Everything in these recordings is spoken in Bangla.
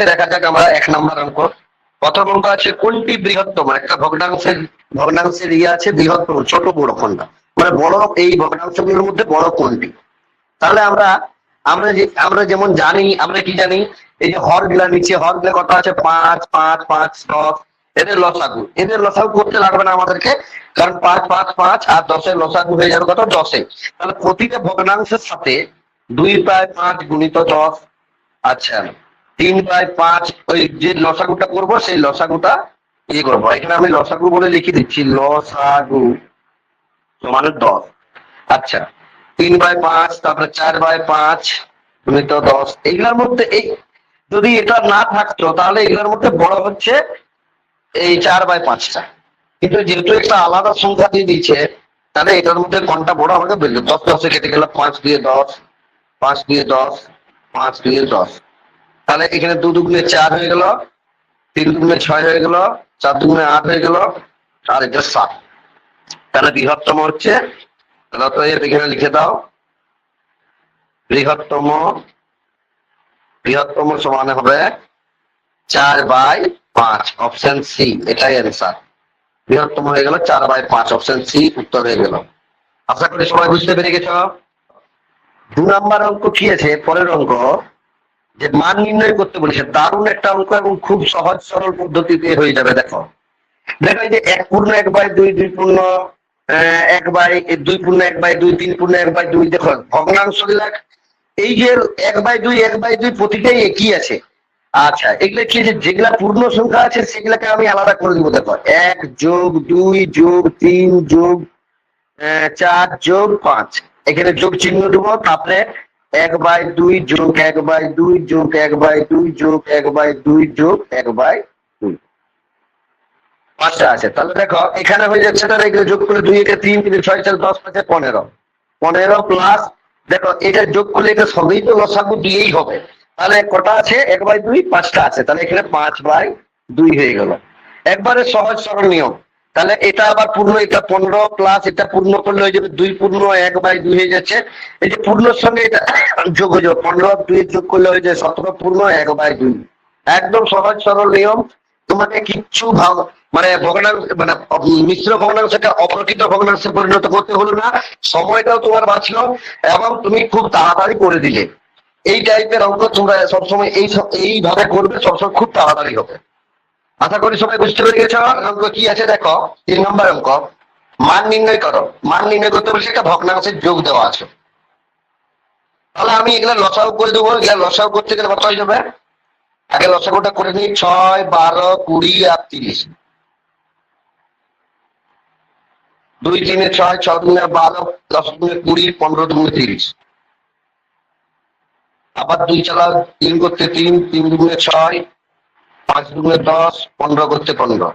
আছে, দেখা যাক আমরা এক নম্বর অঙ্ক। প্রথম অঙ্ক আছে, কোনটি বৃহত্তম? একটা ভগ্নাংশের ভগ্নাংশের ইয়ে আছে, বৃহত্তম, ছোট বড় কোনটা? মানে বড়, এই ভগ্নাংশগুলোর মধ্যে বড় কোনটি? তাহলে আমরা আমরা যে, আমরা যেমন জানি, আমরা কি জানি? এই যে হরগুলা নিচে হরগুলা কত আছে? পাঁচ পাঁচ পাঁচ দশ এদের লসাগু। এদের লসাগু করতে লাগবে না আমাদেরকে, কারণ পাঁচ পাঁচ পাঁচ আর দশের লসাগু হয়ে যাবে কত? দশে। তাহলে প্রতিটা ভগ্নাংশের সাথে দুই বাই পাঁচ গুণিত দশ। আচ্ছা। তিন বাই পাঁচ, ওই যে লসাগুটা করব, সেই লসাগুটা ইয়ে করব। এখানে আমি লসাগু বলে লিখে দিচ্ছি, লসাগু সমান দশ। আচ্ছা তিন বাই পাঁচ, তারপরে চার বাই পাঁচ গুণিত দশ। এইগুলোর মধ্যে এই যদি এটা না থাকতো, তাহলে এগুলোর মধ্যে বড় হচ্ছে এই চার বাই পাঁচটা। কিন্তু যেহেতু একটা আলাদা সংখ্যা দিয়ে দিচ্ছে তাহলে এটার মধ্যে কোনটা বড় আমাকে বলল দশ দশে কেটে গেল, পাঁচ দিয়ে দশ, পাঁচ দিয়ে দশ, পাঁচ দিয়ে দশ। তাহলে এখানে দু দুগুণে চার হয়ে গেল, তিন দুগুণে ছয় হয়ে গেল, চার দুগুণে আট হয়ে গেল, আর এটা সাত। তাহলে বৃহত্তম হচ্ছে এখানে লিখে দাও, বৃহত্তম বৃহত্তম সমান হবে চার বাই পাঁচ অপশন সি এটাই অ্যান্সার বৃহত্তম হয়ে গেল চার বাই পাঁচ অপশন সি উত্তর হয়ে গেল। আশা করি সবাই বুঝতে পেরে গেছ। দু নাম্বার অঙ্ক কি আছে? পরের অঙ্ক যে মান নির্ণয় করতে বলেছে দারুণ একটা অঙ্ক এবং খুব সহজ, সরল পদ্ধতিতে হয়ে যাবে, দেখো। দেখো যে এক পূর্ণ এক বাই দুই দুই পূর্ণ এক বাই দুই পূর্ণ এক বাই দুই, তিন পূর্ণ এক বাই দুই, দেখো, ভগ্নাংশগুলা এই যে এক বাই দুই, এক বাই দুই প্রতিটাই একই আছে। আচ্ছা এগুলো কি যে যেগুলা পূর্ণ সংখ্যা আছে, সেগুলাকে আমি আলাদা করে দিব, দেখো। এক যোগ দুই যোগ তিন যোগ চার যোগ পাঁচ। এখানে যোগ চিহ্ন দেবো, তারপরে এক বাই দুই যোগ এক বাই দুই যোগ এক বাই দুই যোগ এক বাই দুই যোগ এক বাই দুই। পাঁচটা আছে। তাহলে দেখো, এখানে হয়ে যাচ্ছে তাহলে এগুলো যোগ করে দুই এটা তিন তিন, ছয়, চার, দশ, পাঁচে পনেরো। পনেরো প্লাস দেখো, এটা যোগ করলে এটা সবই তো লসাগু দিয়েই হবে। তাহলে কটা আছে? এক বাই দুই, পাঁচটা আছে। তাহলে এখানে পাঁচ বাই দুই হয়ে গেল। একবারে সহজ, সরল নিয়ম। তাহলে এটা আবার পূর্ণ, এটা পনেরো প্লাস এটা পূর্ণ করলে হয়ে যাবে দুই পূর্ণ এক বাই দুই হয়ে যাচ্ছে। এই যে পূর্ণর সঙ্গে এটা যোগ হয়ে যাবে, পনেরো দুই যোগ করলে হয়ে যায় সতেরো পূর্ণ, এক বাই দুই। একদম সহজ সরল নিয়ম। তোমাকে কিচ্ছু ভাব মানে ভগ্নাংশ মানে মিশ্র ভগ্নাংশকে অপ্রকৃত ভগ্নাংশে পরিণত করতে হলো না। সময়টাও তোমার বাঁচলো এবং তুমি খুব তাড়াতাড়ি করে দিলে। এই টাইপের অঙ্ক তোমরা সবসময় এই এইভাবে করবে, সবসময় খুব তাড়াতাড়ি হবে। আশা করি সবাই বুঝতে পেরে গেছ অঙ্ক কি আছে দেখো, তিন নম্বর অঙ্ক। মান নির্ণয় করো। মান নির্ণয় করতে বলছে একটা ভগ্নাংশের যোগ দেওয়া আছে। তাহলে আমি এগুলো লসাও করে দেবো। এগুলো লসাও করতে গেলে কত হয়ে যাবে? আগে লসাগুটা করে নিই। ছয়, বারো, কুড়ি আর তিরিশ। দুই তিনে ছয় ছ দুনে বারো, দশ দুনে কুড়ি, পনেরো দুনে তিরিশ। আবার দুই চালাও, তিন করতে তিন তিন দুগুণে ছয় পাঁচ দুগুণে দশ, পনেরো করতে পনেরো।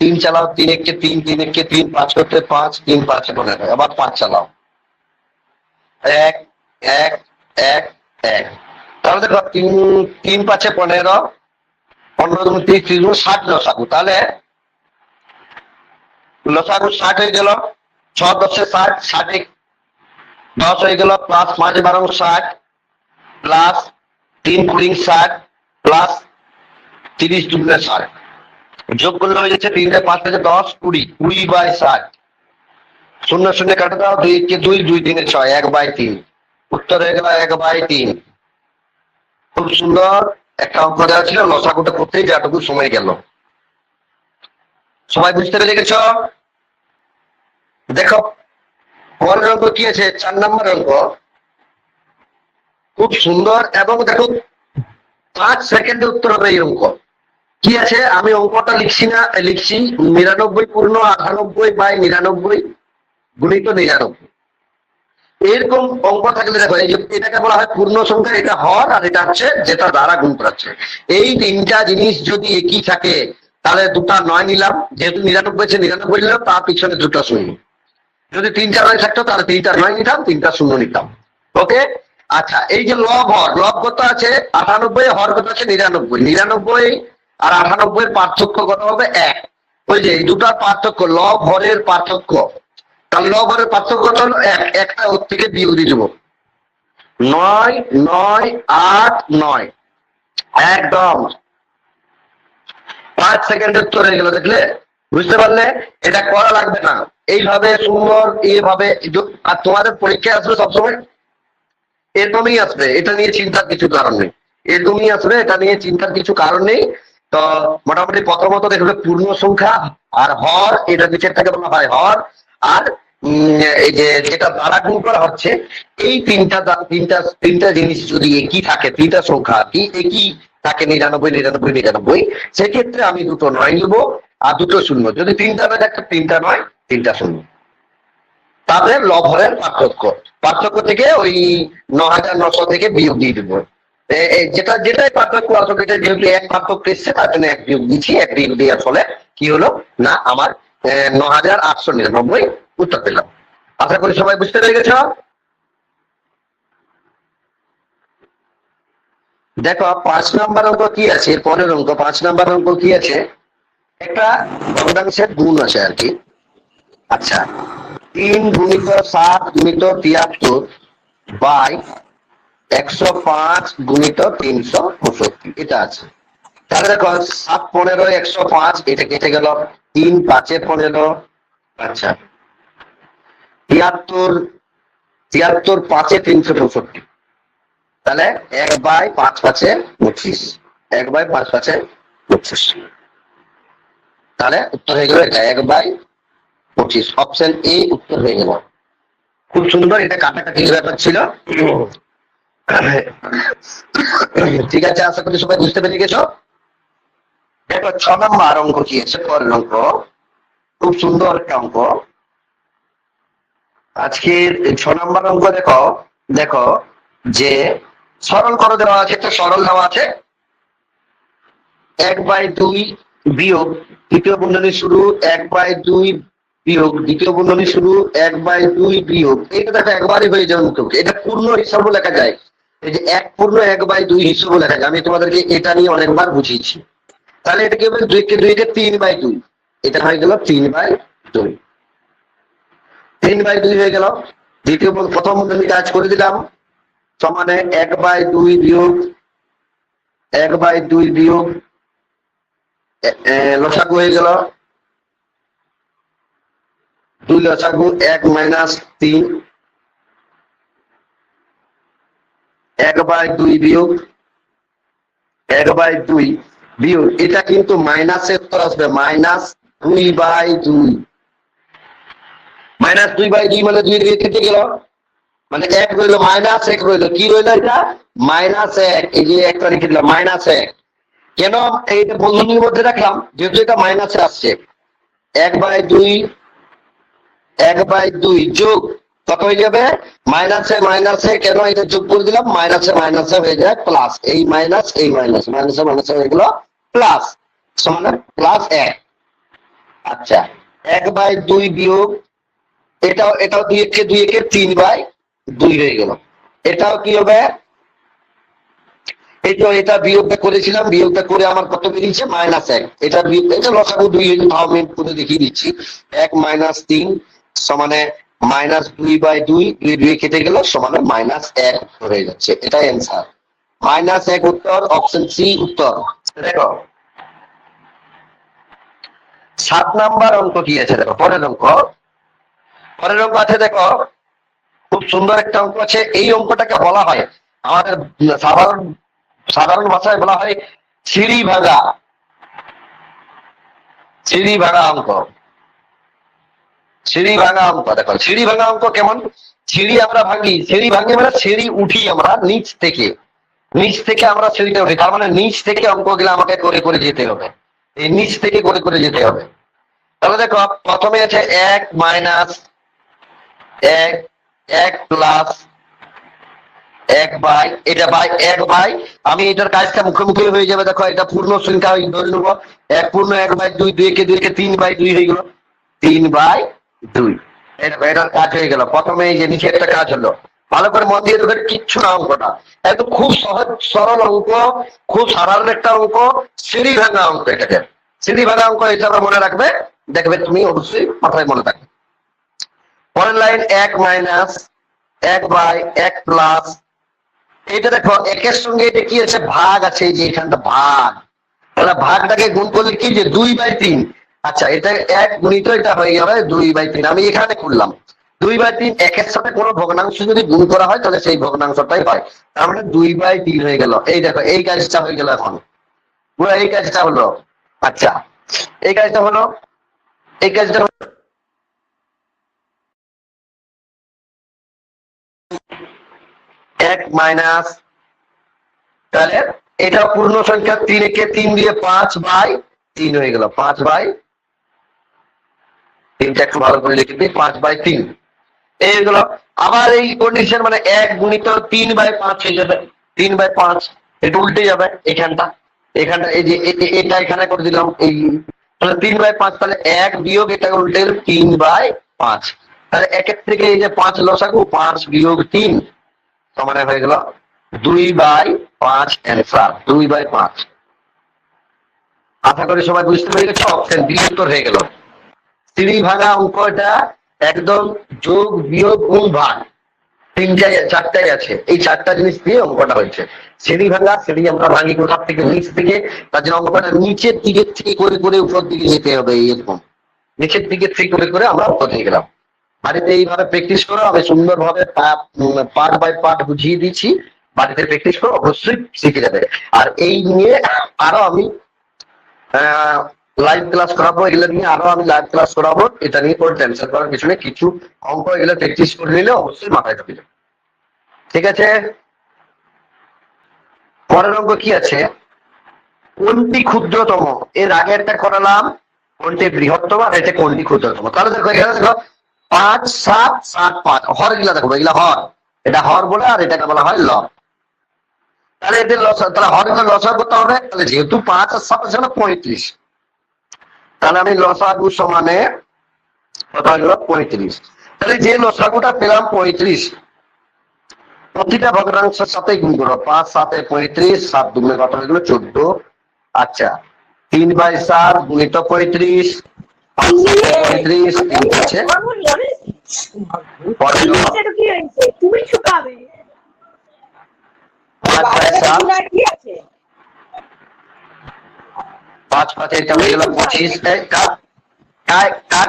তিন চালাও, তিন একে তিন তিন একে তিন, পাঁচ করতে পাঁচ, তিন পাঁচে পনেরো। আবার পাঁচ চালাও। এক এক এক এক। তাহলে দেখো, তিন তিন পাঁচে পনেরো পনেরো দুগুণ তিরিশ তিরিশ গুণ ষাট লসাগু। তাহলে লসাগু ষাট হয়ে গেল, ছ দশে ষাট ষাট দশ হয়ে গেল প্লাস পাঁচ বারো ষাট প্লাস তিন কুড়ি ষাট প্লাস তিরিশ দুগুণে ষাট যোগ করলে হয়ে যাচ্ছে তিনটে পাঁচ থেকে দশ, কুড়ি কুড়ি বাই ষাট শূন্য শূন্য কাটে দাও, দুই কে দুই দুই তিনে ছয়, এক বাই তিন। উত্তর হয়ে গেল এক বাই তিন। খুব সুন্দর একটা অঙ্ক দেওয়া ছিল লসাগুটা করতেই যাটুকু সময় গেল। সবাই বুঝতে পেরে গেছ? দেখো, পরের অঙ্ক কি আছে? চার নম্বর অঙ্ক। খুব সুন্দর, এবং দেখো, পাঁচ সেকেন্ডে উত্তর হবে এই অঙ্ক। কি আছে? আমি অঙ্কটা লিখছি না, লিখছি নিরানব্বই পূর্ণ আটানব্বই বাই নিরানব্বই গুণিত নিরানব্বই। এরকম অঙ্ক থাকলে দেখো, এই যে এটাকে বলা হয় পূর্ণ সংখ্যা, এটা হর আর এটা হচ্ছে যেটা দ্বারা গুণ করাচ্ছে এই তিনটা জিনিস যদি একই থাকে, তাহলে দুটা নয় নিলাম। যেহেতু নিরানব্বই আছে, নিরানব্বই নিলাম, তার পিছনে দুটো শূন্য। যদি তিনটা নয় থাকতো, তাহলে তিনটা নয় নিতাম, তিনটা শূন্য নিতাম। ওকে? আচ্ছা এই যে লব হর লব কত আছে? আটানব্বই, হর কত আছে? নিরানব্বই। নিরানব্বই আর আটানব্বই এর পার্থক্য কত হবে? এক। ওই যে দুটার পার্থক্য ল হরের পার্থক্য। তাহলে লব, হরের পার্থক্য হলো? এক। একটা ওর থেকে বিয়োগ দিয়ে দেবো। নয় নয়, আট, নয়। একদম। পাঁচ সেকেন্ড উত্তর হয়ে গেল, দেখলে? বুঝতে পারলে? এটা করা লাগবে না। এইভাবে সুন্দর এইভাবে আর তোমাদের পরীক্ষায় আসবে সবসময়? এরকমই আসবে। এটা নিয়ে চিন্তার কিছু কারণ নেই। এরকমই আসবে। এটা নিয়ে চিন্তার কিছু কারণ নেই। তো মোটামুটি প্রথমত দেখবে পূর্ণ সংখ্যা, আর হর, এটা নিচের থেকে বলা হয় হর, আর এই যে করা হচ্ছে, এই তিনটা তিনটা জিনিস যদি একই থাকে, তিনটা সংখ্যা কি একই থাকে, নিরানব্বই নিরানব্বই নিরানব্বই, সেক্ষেত্রে আমি দুটো নয় নিবো, আর দুটো শূন্য। যদি তিনটা নয় একটা তিনটা নয়, তিনটা শূন্য। তাদের লভরের পার্থক্য। পার্থক্য থেকে ওই ন হাজার নশো থেকে বিয়োগ দিয়ে দেবো। যেটা, যেটাই পার্থক্য আসলে এটা যেহেতু এক পার্থক্য এসছে, তার জন্য এক বিয়োগ দিচ্ছি, এক বিয়োগ দেওয়ার ফলে কি হলো? না, আমার ন হাজার আটশো নিরানব্বই উত্তর পেলাম। আশা করি সবাই বুঝতে পেরে গেছ দেখো, পাঁচ নাম্বার অঙ্ক কি আছে? পরের অঙ্ক, পাঁচ নাম্বার অঙ্ক কি আছে? একটা ভগ্নাংশের গুণ আছে আর কি। আচ্ছা তিন গুণিত সাত গুণিত তিয়াত্তর বাই একশো পাঁচ গুণিত তিনশো পঁয়ষট্টি। এটা আছে। তাহলে দেখো, সাত পনেরো, একশো পাঁচ, এটা কেটে গেল তিন, পাঁচে পনেরো। আচ্ছা। তিয়াত্তর তিয়াত্তর, পাঁচে তিনশো পঁয়ষট্টি। তাহলে এক বাই পাঁচ পাঁচে পঁচিশ। এক বাই পাঁচ পাঁচে পঁচিশ। তাহলে উত্তর হয়ে গেল এটা এক বাই পঁচিশ। অপশন এ উত্তর হয়ে গেল। খুব সুন্দর, এটা কাটাকাটির ব্যাপার ছিল। ঠিক আছে, আশা করি সবাই বুঝতে পেরে গেছো। দেখো, ছ নম্বর অঙ্ক কি আছে? পরের অঙ্ক। খুব সুন্দর একটা অঙ্ক। আজকের ছ নম্বর অঙ্ক দেখো দেখো, যে সরল করে দেওয়া আছে, একটা সরল দেওয়া আছে। এক বাই দুই বিয়োগ তৃতীয় বন্ধনী শুরু, এক বাই দুই বিয়োগ, দ্বিতীয় বন্ধনী শুরু, এক বাই দুই বিয়োগ। এটা দেখো একবারই হয়ে যাবে মুখে। এটা পূর্ণ হিসাবও লেখা যায়। যে এক পূর্ণ এক বাই দুই হিসাবও লেখা যায়। আমি তোমাদেরকে এটা নিয়ে অনেকবার বুঝিয়েছি। তাহলে এটা কি হবে? দুইকে দুইকে তিন বাই দুই। এটা হয়ে গেল তিন বাই দুই। তিন বাই দুই হয়ে গেল। দ্বিতীয় প্রথম বন্ধনী কাজ করে দিলাম। সমানে এক বাই দুই বিয়োগ, এক বাই দুই বিয়োগ লসাগু হয়ে গেল। দুই লসাগু এক মাইনাস তিন। এক বাই দুই বিয়োগ, এক বাই দুই বিয়োগ। এটা কিন্তু মাইনাসের উত্তর আসবে মাইনাস দুই বাই দুই। মাইনাস দুই বাই দুই মানে দুই কেটে গেল। মানে এক রইল মাইনাস এক রইল। কি রইল এটা? মাইনাস এক। এই যে একটা লিখে দিলাম মাইনাস এক। কেন? এইটা বন্ধনীর মধ্যে রাখলাম, যেহেতু এটা মাইনাসে আসছে। এক বাই দুই, এক বাই দুই যোগ কত হয়ে যাবে? মাইনাসে মাইনাসে কেন এটা যোগ করে দিলাম? মাইনাসে মাইনাসে হয়ে যায় প্লাস এই মাইনাস এই মাইনাস মাইনাসে মাইনাসে হয়ে গেল প্লাস সমান প্লাস এক। আচ্ছা এক বাই দুই বিয়োগ, এটাও এটাও দুই একে দুই একে তিন বাই দুই হয়ে গেল। এটাও কি হবে? এই তো এটা বিয়োগটা করেছিলাম, বিয়োগটা করে আমার কত বেরিয়েছে? মাইনাস এক। এটা বিয়োগ এটা লসাগু দুই করে দেখিয়ে দিচ্ছি। এক মাইনাস তিন, সমানে মাইনাস দুই বাই দুই দুই দুই কেটে গেল, সমানে মাইনাস এক হয়ে যাচ্ছে। এটাই অ্যান্সার মাইনাস এক উত্তর অপশন সি উত্তর। দেখো। সাত নাম্বার অঙ্ক কি আছে দেখো? পরের অঙ্ক। পরের অঙ্ক আছে দেখো, খুব সুন্দর একটা অঙ্ক আছে। এই অঙ্কটাকে বলা হয়, আমাদের সাধারণ সাধারণ ভাষায় বলা হয় সিঁড়ি ভাঙা। সিঁড়ি ভাঙা অঙ্ক। সিঁড়ি ভাঙা অঙ্ক, দেখো সিঁড়ি ভাঙা অঙ্ক কেমন? সিঁড়ি আমরা ভাঙি সিঁড়ি ভাঙি মানে সিঁড়ি উঠি আমরা নিচ থেকে। নিচ থেকে আমরা সিঁড়িতে উঠি, তার মানে নিচ থেকে অঙ্কগুলো আমাকে করে করে যেতে হবে। এই নিচ থেকে করে করে যেতে হবে। তাহলে দেখো, প্রথমে আছে এক মাইনাস এক এক প্লাস এক বাই, এটা বাই এক বাই। আমি এটার কাজটা মুখে মুখে হয়ে যাবে, দেখো, এটা পূর্ণ সংখ্যা ধরে নেব। এক পূর্ণ এক বাই দুই দুই কে দুই কে তিন বাই দুই হয়ে গেল। তিন বাই দুই এটা কাজ হয়ে গেল। প্রথমে এই যে নিচে একটা কাজ হলো। ভালো করে মন দিয়ে দেখবেন কিচ্ছু না অঙ্কটা। একদম খুব সহজ, সরল অঙ্ক, খুব সাধারণ একটা অঙ্ক সিঁড়ি ভাঙা অঙ্ক এটাকে। সিঁড়ি ভাঙা অঙ্ক হিসাবে মনে রাখবে, দেখবে তুমি অবশ্যই মাথায় মনে থাকবে। পরের লাইন, এক মাইনাস এক বাই এক প্লাস এটা দেখো, একের সঙ্গে এটা কি আছে? ভাগ আছে, এই যে এখানটা ভাগ। তাহলে ভাগটাকে গুণ করলে কি যে দুই বাই তিন? আচ্ছা এটা এক গুণিত এটা হয়ে যাবে দুই বাই তিন। আমি এখানে করলাম। দুই বাই তিন, একের সাথে কোনো ভগ্নাংশ যদি গুণ করা হয়, তাহলে সেই ভগ্নাংশটাই হয়। তার মানে দুই বাই তিন হয়ে গেল। এই দেখো, এই কাজটা হয়ে গেল এখন। পুরো এই কাজটা হলো। আচ্ছা এই কাজটা হলো, এই কাজটা হলো। এক মাইনাস, তাহলে এটা পূর্ণ সংখ্যা তিন একে তিন দিয়ে পাঁচ বাই তিন হয়ে গেল। পাঁচ বাই তিনটা একটু ভালো করে লিখে দিই, পাঁচ বাই তিন। এইগুলো আবার এই কন্ডিশন মানে এক গুণিত তিন বাই পাঁচ হয়ে যাবে। তিন বাই পাঁচ, এটা উল্টে যাবে এখানটা। এখানটা এই যে এটা এখানে করে দিলাম, এই তাহলে তিন বাই পাঁচ তাহলে এক বিয়োগ এটা উল্টে গেল তিন বাই পাঁচ। তাহলে একের থেকে এই যে পাঁচ লসাগু, পাঁচ বিয়োগ তিন সমানে হয়ে গেল দুই বাই পাঁচ অ্যান্সার দুই বাই পাঁচ। আশা করি সবাই বুঝতে পেরে গেছে অপশন বি উত্তর হয়ে গেল। সিঁড়ি ভাঙা অঙ্কটা একদম যোগ, বিয়োগ, গুণ, ভাগ। তিনটাই, চারটাই আছে। এই চারটা জিনিস দিয়ে অঙ্কটা হয়েছে। সিঁড়ি ভাঙা সিঁড়ি আমরা ভাঙি কোথার থেকে? নিচ থেকে তার জন্য অঙ্কটা নিচের দিকে থেকে করে করে উপর দিকে যেতে হবে এরকম। নিচের দিকে থেকে করে করে আমরা উপর দিয়ে গেলাম। বাড়িতে এইভাবে প্র্যাকটিস করো, আমি সুন্দরভাবে পার্ট বাই পার্ট বুঝিয়ে দিচ্ছি। বাড়িতে প্র্যাকটিস করো, অবশ্যই শিখে যাবে। আর এই নিয়ে আরও আমি লাইভ ক্লাস করাবো, এগুলো নিয়ে আরও আমি লাইভ ক্লাস করাবো, এটা নিয়ে কোনো টেনশন করার পিছনে কিছু অঙ্ক এগুলো প্র্যাকটিস করে নিলে অবশ্যই মাথায় ঢুকে ঠিক আছে? পরের অঙ্ক কি আছে? কোনটি ক্ষুদ্রতম? এর আগে একটা করালাম কোনটি বৃহত্তম আর এটা কোনটি ক্ষুদ্রতম? তাহলে দেখো, এখানে দেখো, পাঁচ, সাত সাত, পাঁচ, হরগুলা দেখো, এগুলা হর। এটা হর বলে আর এটাকে বলা হয় ল তাহলে এদের লসা, তাহলে হর লসা করতে হবে, তাহলে যেহেতু পাঁচ আর সাত আছে পঁয়ত্রিশ। তাহলে আমি লসাগু সমানে কত পঁয়ত্রিশ। তাহলে যে লসাগুটা পেলাম পঁয়ত্রিশ প্রতিটা ভগ্নাংশের সাথে গুণ করো। পাঁচ সাতে পঁয়ত্রিশ সাত দুগুণে কত হয়ে গেল চোদ্দ। আচ্ছা তিন বাই সাত গুণিত পঁয়ত্রিশ পঁয়ত্রিশ তিন আছে পাঁচ বাই সাত কি আছে পাঁচ এটা হয়ে গেল পঁচিশ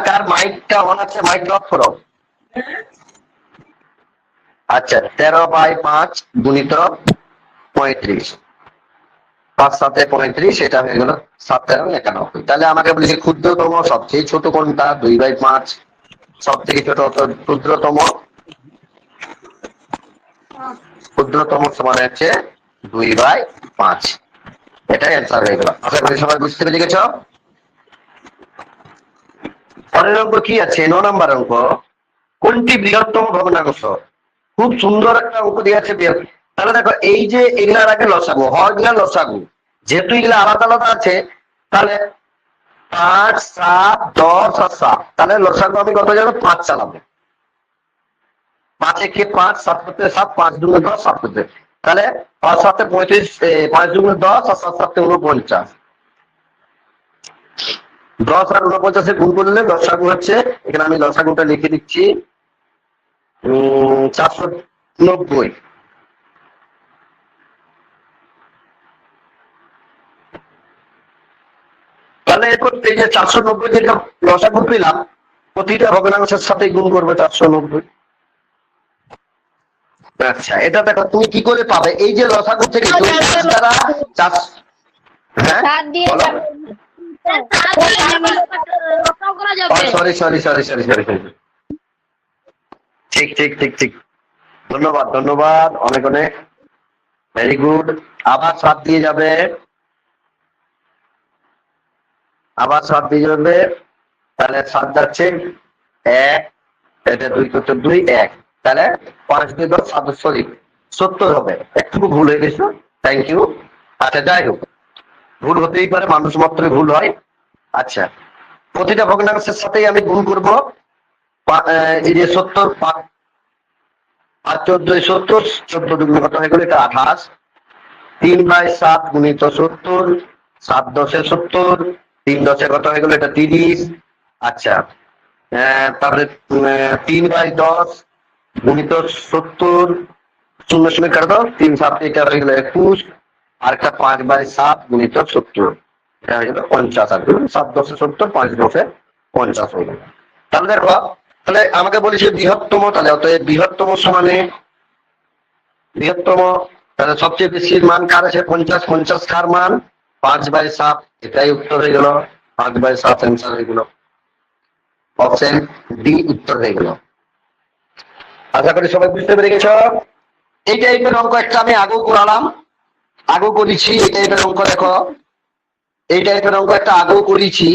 কার মাইকটা অন আছে মাইক অফ করো। আচ্ছা তেরো বাই পাঁচ গুণিত পঁয়ত্রিশ। পাঁচ সাথে পঁয়ত্রিশ, এটা হয়ে গেল সাত তেরো একানব্বই। তাহলে আমাকে বলেছে ক্ষুদ্রতম, সবচেয়ে ছোট কোনটা দুই বাই পাঁচ সব থেকে ছোট ক্ষুদ্রতম। ক্ষুদ্রতম সমান হচ্ছে দুই বাই পাঁচ। এটাই অ্যান্সার হয়ে গেল। আশা করি সবাই বুঝতে পেরে গেছ? পরের অঙ্ক কি আছে? ন নাম্বার অঙ্ক। কোনটি বৃহত্তম ভগ্নাংশ? খুব সুন্দর একটা অঙ্ক দিয়ে আছে তাহলে দেখো, এই যে এগুলার আগে লসাগু হয়গুলা লসাগু। যেহেতু এগুলা আলাদা আলাদা আছে, তাহলে পাঁচ, সাত, দশ আর সাত। তাহলে লসাগু আমি কত যাব পাঁচ চালাবো। পাঁচ একে পাঁচ? সাত করতে সাত, পাঁচ দুগুণে দশ, সাত করতে। তাহলে পাঁচ সাথে পঁয়ত্রিশ পাঁচ দুগুণে দশ আর সাত সাথে উনপঞ্চাশ দশ আর উনপঞ্চাশে গুণ করলে লসাগু হচ্ছে, এখানে আমি লসাগুটা লিখে দিচ্ছি চারশো নব্বই। তাহলে এরপর যে চারশো নব্বই যেটা লসাগু পেলাম, প্রতিটা ভগ্নাংশের সাথে গুণ করবে চারশো নব্বই। আচ্ছা এটা দেখো তুমি কি করে পাবে? এই যে লসাগু থেকে দ্বারা চার হ্যাঁ? Sorry sorry sorry sorry sorry ঠিক ঠিক ঠিক ঠিক। ধন্যবাদ ধন্যবাদ। অনেক অনেক। ভেরি গুড আবার সাত দিয়ে যাবে। আবার সাত দিয়ে যাবে। তাহলে সাত যাচ্ছে এক এটা দুই করতে দুই এক। তাহলে দশ সাত সরি সত্তর হবে। একটু ভুল হয়ে গেছিল থ্যাংক ইউ আচ্ছা যাই হোক। ভুল হতেই পারে, মানুষ মাত্রই ভুল হয়। আচ্ছা প্রতিটা ভগ্নাংশের সাথেই আমি গুণ করব। এই যে সত্তর পাঁচ পাঁচ চোদ্দ সত্তর, চোদ্দ দুগুণ কত হয়ে গেল? এটা আঠাশ। তিন বাই সাত গুণিত সত্তর, সাত দশে সত্তর, তিন দশে কত হয়ে গেল? এটা তিরিশ। আচ্ছা তারপরে তিন বাই দশ গুণিত সত্তর শূন্য শূন্য কাটে দাও তিন সাত এটা হয়ে গেল একুশ, আর একটা পাঁচ বাই সাত গুণিত সত্তর। এটা হয়ে গেল পঞ্চাশ আর সাত দশে সত্তর, পাঁচ দশে পঞ্চাশ হয়ে গেল। তাহলে দেখো, তাহলে আমাকে বলেছে বৃহত্তম, তাহলে অতএব বৃহত্তম সমানে, বৃহত্তম, তাহলে সবচেয়ে বেশি মান কার আছে? পঞ্চাশ পঞ্চাশ কার মান? পাঁচ বাই সাত, এটাই উত্তর হয়ে গেল। পাঁচ বাই সাত অ্যান্সার হয়ে গেল। অপশন ডি উত্তর হয়ে গেল। আশা করি সবাই বুঝতে পেরে গেছ এই টাইপের অঙ্ক একটা আমি আগেও করালাম, আগেও করেছি, এই টাইপের অঙ্ক দেখো। এই টাইপের অঙ্ক একটা আগেও করেছি।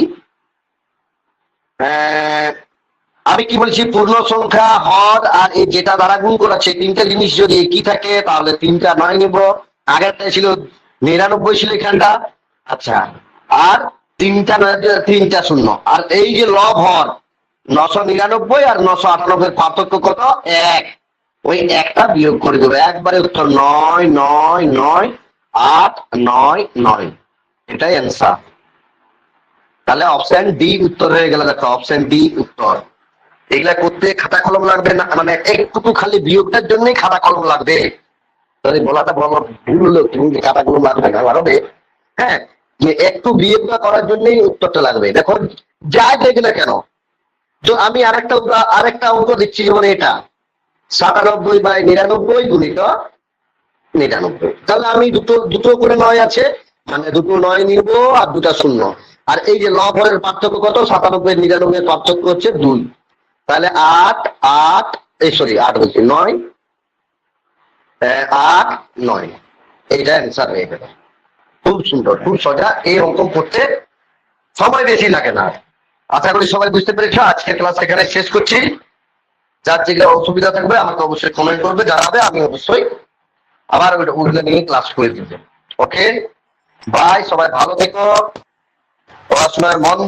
আমি কি বলছি, পূর্ণ সংখ্যা, হর আর এই যেটা দ্বারা গুণ করাচ্ছে তিনটা জিনিস যদি একই থাকে, তাহলে তিনটা নয় নিব। আগেরটা ছিল নিরানব্বই ছিল এখানটা। আচ্ছা আর তিনটা নয়, তিনটা শূন্য। আর এই যে লব হর নশো নিরানব্বই আর নশো আটানব্বই পার্থক্য কত? এক। ওই একটা বিয়োগ করে দেবো। একবারে উত্তর নয় নয় নয়, আট, নয় নয়। এটাই অ্যান্সার তাহলে অপশন ডি উত্তর হয়ে গেল। দেখো অপশন ডি উত্তর। এগুলা করতে খাতা কলম লাগবে না। মানে একটুকু খালি বিয়োগটার জন্যই খাতা কলম লাগবে। তাহলে বলাটা বলো ভুল হলো, তুমি খাতা কলম লাগবে না লাগবে হ্যাঁ যে একটু বিয়োগটা করার জন্যই উত্তরটা লাগবে। দেখো যাই দেখি না কেন তো আমি আরেকটা আরেকটা অঙ্ক দিচ্ছি, যেমন এটা। সাতানব্বই বাই নিরানব্বই গুণিত নিরানব্বই। তাহলে আমি দুটো দুটো করে নয় আছে মানে দুটো নয় নিব আর দুটা শূন্য। আর এই যে লভরের পার্থক্য কত? সাতানব্বই, নিরানব্বই পার্থক্য হচ্ছে দুই। তাহলে আট আট, এই সরি, আট বলছি, নয়। আট, নয়। এইটা অ্যান্সার হয়ে গেল। খুব সুন্দর, খুব সোজা। এই অঙ্ক করতে সময় বেশি লাগে না। আশা করি সবাই বুঝতে পেরেছ আজকে ক্লাস এখানে শেষ করছি। যার যেগুলো অসুবিধা থাকবে, আমাকে অবশ্যই কমেন্ট করবে, জানাবে, আমি অবশ্যই আবার ওইটা ওগুলো নিয়ে ক্লাস করে দিব। ওকে বাই সবাই ভালো থেকো। পড়াশোনায় মন.